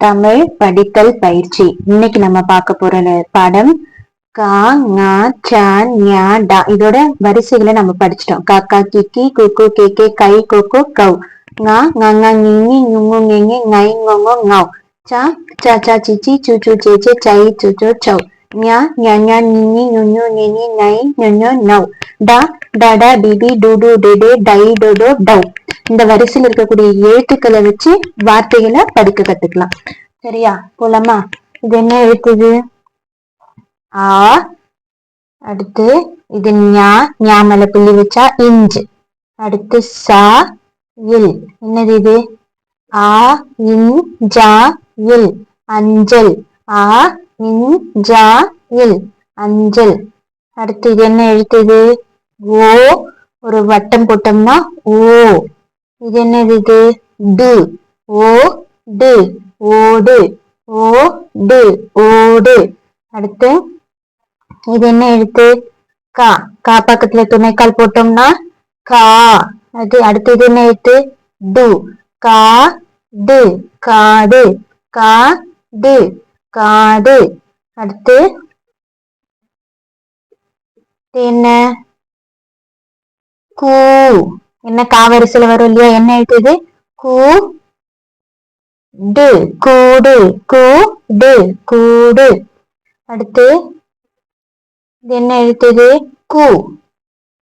தமிழ் படித்தல் பயிற்சி இன்னைக்கு நம்ம பார்க்க போற பாடம் கா ஞா சா ஞா டா இதோட வரிசைகளை நம்ம படிச்சிட்டோம் காக்கா கிக்கி குக்கு கேக்கே கை கொக்கு கவ் ஞா ngா ngி நுங்கு ngெங்கி ngை ngொங்கோ ngவ் சா சா சா சிச்சி சுச்சு சேச்சே சை சு சுச்சு சவ் ஞா ஞா ஞா நினி நுண்ணு நினி நை நுண்ணு நவ் டா டா டா டிடி டுடு டே டை டோ டோ டவ் இந்த வரிசையில் இருக்கக்கூடிய எழுத்துக்களை வச்சு வார்த்தைகளை படிக்க கத்துக்கலாம். சரியா? போலாமா? இது என்ன எழுத்துது ஆ அடுத்து இது ஞா ஞாமல புள்ளி வச்சா இஞ்சு. அடுத்து சா இல். என்னது இது? ஆ இன் ஜா இல். அஞ்சல். ஆ இன் ஜா இல். அஞ்சல். அடுத்து இது என்ன எழுத்துது ஓ ஒரு வட்டம் போட்டோம்னா ஓ. இது என்னது இது டு ஓ டு ஓடு ஓ டு ஓடு அடுத்து இது என்ன எழுத்து கா கா பக்கத்துல துணைக்கால் போட்டோம்னா கா அது அடுத்து இது என்ன எழுத்து டு கா டு காடு கா டு காடு அடுத்து என்ன கூ என்ன காவரிசையில வரும் இல்லையா? என்ன எழுத்துது கூ டு கூடு கூ டு கூடு. அடுத்து இது என்ன எழுத்துது கூ.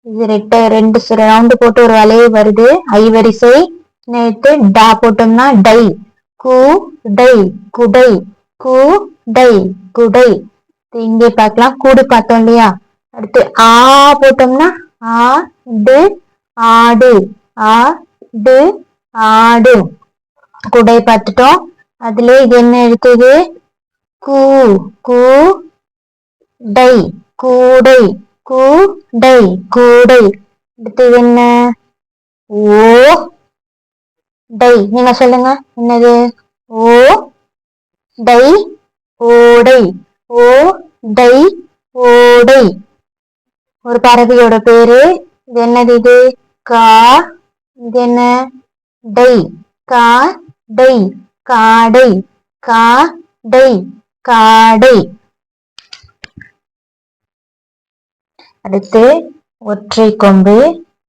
இது ரெட்ட ரெண்டு ரவுண்டு போட்டு ஒரு வலையை வருது. ஐவரிசை நேற்று டா போட்டோம்னா டை. கூ டை குடை. கூ டை குடை. இங்கே பார்க்கலாம். கூடு பார்த்தோம் இல்லையா? அடுத்து ஆ போட்டோம்னா ஆ டு ஆடு. ஆ டு ஆடு. குடை பார்த்துட்டோம். அதுல இது என்ன எடுத்தது? கூ கூ டை. கூடை. கூ டை கூடை. அடுத்தது என்ன? ஓ டை. நீங்க சொல்லுங்க. என்னது? ஓ டை. ஓடை. ஓ டை. ஓடை. ஒரு பறவையோட பேரு. இது என்னது இது? கா இது என்ன டை. கா டை. காடை. கா டை. காடை. அடுத்து ஒற்றை கொம்பு.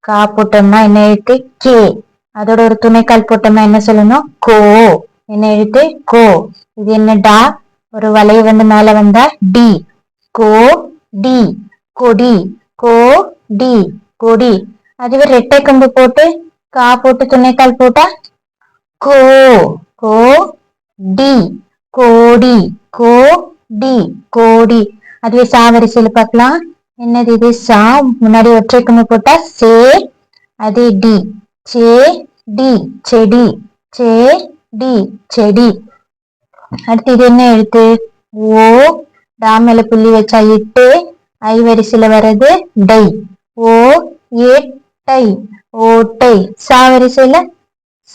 கா போட்டோம்னா என்ன எழுத்து? கே. அதோட ஒரு துணைக்கால் போட்டோம்னா என்ன சொல்லணும்? கோ. என்ன எழுத்து? கோ. இது என்ன டா ஒரு வலை வந்து மேல வந்தா டி. கோ டி. கொடி. கோ டி. கொடி. அதுவே ரெட்டை கம்பு போட்டு கா போட்டு துணைக்கால் போட்டா? கோ கோ டி. கோடி கோ டி கோடி. அதுவே சா வரிசையில் பார்க்கலாம். என்னது இது? சா. முன்னாடி ஒற்றை கம்பு போட்டா சே அது டி. சே டி. செடி. சே டி. செடி. அடுத்து இது என்ன எழுத்து? ஓ. டாமேல புள்ளி வச்சா இட்டு ஐ வரிசையில வர்றது டை. ஓ டை ஓட்டை. சா வரிசையில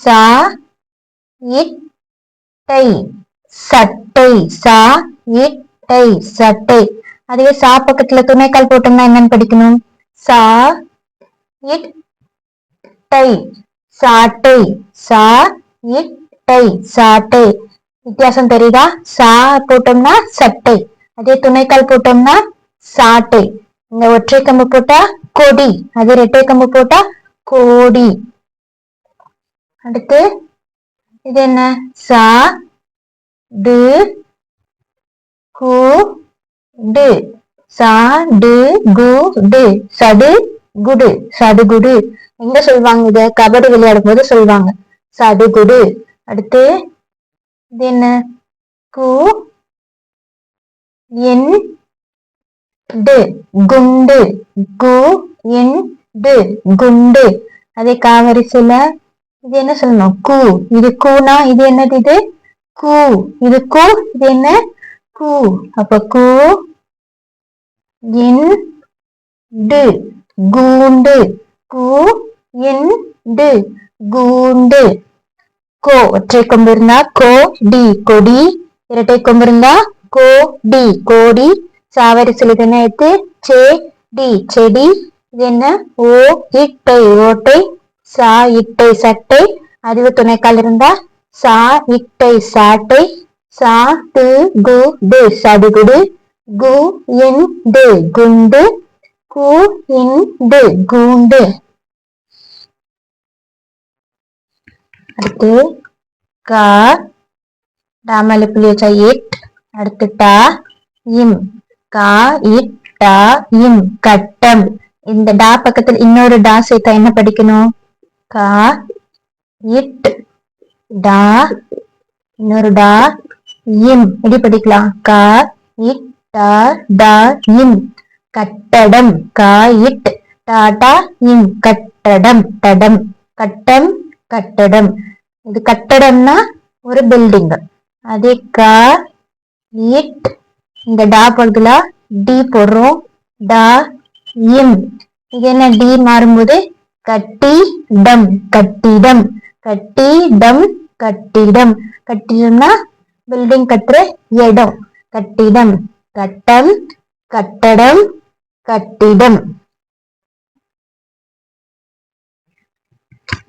சா இட்டை சட்டை சா இட்டை சட்டை. அதுவே சா பக்கத்துல துணைக்கால் போட்டோம்னா என்னன்னு படிக்கணும்? சா இட்டை சாட்டை. சா இட்டை சாட்டை. வித்தியாசம் தெரியுதா? சா போட்டோம்னா சட்டை. அதே துணைக்கால் போட்டோம்னா சாட்டை. இந்த ஒற்றை கம்பு போட்டா கொடி அது ரெட்டை கம்பு போட்டா கோடி. அடுத்து இது என்ன? சா டு கு டு. சா டு கு டு. சடு குடு சடுகுடு எங்க சொல்லுவாங்க இத கபடி விளையாடும் போது சொல்லுவாங்க சடுகுடு அடுத்து இது என்ன? கு என் டு குண்டு கு இன் டு குண்டு. அதே காவரிசில இது என்ன சொல்லணும்? கூ இது கூனா இது என்னது இது? கூ இது கூ இது என்ன? கூ. அப்ப கூ என் டு கூண்டு. கூ என் டு கூண்டு. கோ ஒற்றை கொம்பு இருந்தா கோ டி கொடி. இரட்டை கொம்பு இருந்தா கோ டி கோடி. சாவரி சிலுதனை எடுத்து சே டி செடி இது என்ன ஓ இட்டை ஓட்டை சா இட்டை சட்டை அறிவு துணைக்கால் இருந்தா சா இட்டை சாட்டை சா து கு டு சடுகுடு கு இன் டு குண்டு கு இன் டு கூண்டு அடுத்து கா டாமல புள்ளி வச்சா இட் அடுத்து டா இம் கா இட் டா இம் கட்டம். இந்த டா பக்கத்துல இன்னொரு டா சேர்த்தா என்ன படிக்கணும்? கா இட் டா இன்னொரு டா இம். எப்படி படிக்கலாம்? கா இட் டா டா இம். கட்டடம். கா இட் டாடா இம். கட்டடம் டடம். கட்டம் கட்டடம். இது கட்டடம்னா ஒரு பில்டிங் அதே கா இட் இந்த டா பகுதியில டி போடுறோம். டா இம். இது என்ன டி மாறும்போது? கட்டி டம் கட்டிடம். கட்டிடம் கட்டிடம். கட்டிடம்னா பில்டிங் கட்டுற இடம். கட்டிடம் கட்டம் கட்டடம் கட்டிடம்.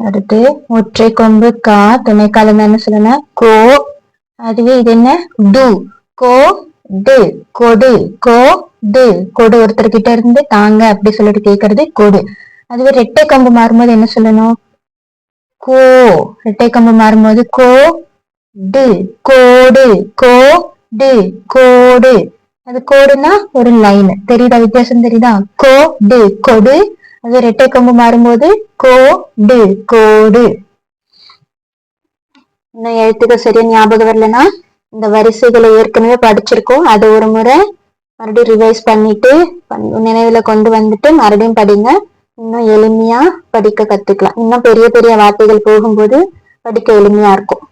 அடுத்து ஒற்றை கொம்பு கா துணைக்காலம் என்ன சொல்லணும்? கோ. அதுவே இது என்ன? டு. கோ டு கொடு கோ டு கொடு ஒருத்தர் கிட்ட இருந்து தாங்க அப்படி சொல்லிட்டு கேக்குறது கொடு. அதுவே ரெட்டை கம்பு மாறும்போது என்ன சொல்லணும்? கோ. ரெட்டை கம்பு மாறும்போது go to code go to கோடு. அது கோடுனா ஒரு லைன் தெரியுதா? வித்தியாசம் தெரியுதா? கோ டு கொடு. அது ரெட்டை கம்பு மாறும்போது கோ டு கோடு. இன்னும் எழுத்துக்க சரியா ஞாபகம் வரலன்னா? இந்த வரிசைகளை ஏற்கனவே படிச்சிருக்கோம். அதை ஒரு முறை மறுபடியும் ரிவைஸ் பண்ணிட்டு நினைவுல கொண்டு வந்துட்டு மறுபடியும் படிங்க. இன்னும் எளிமையா படிக்க கத்துக்கலாம். இன்னும் பெரிய பெரிய வார்த்தைகள் போகும்போது படிக்க எளிமையா இருக்கும்.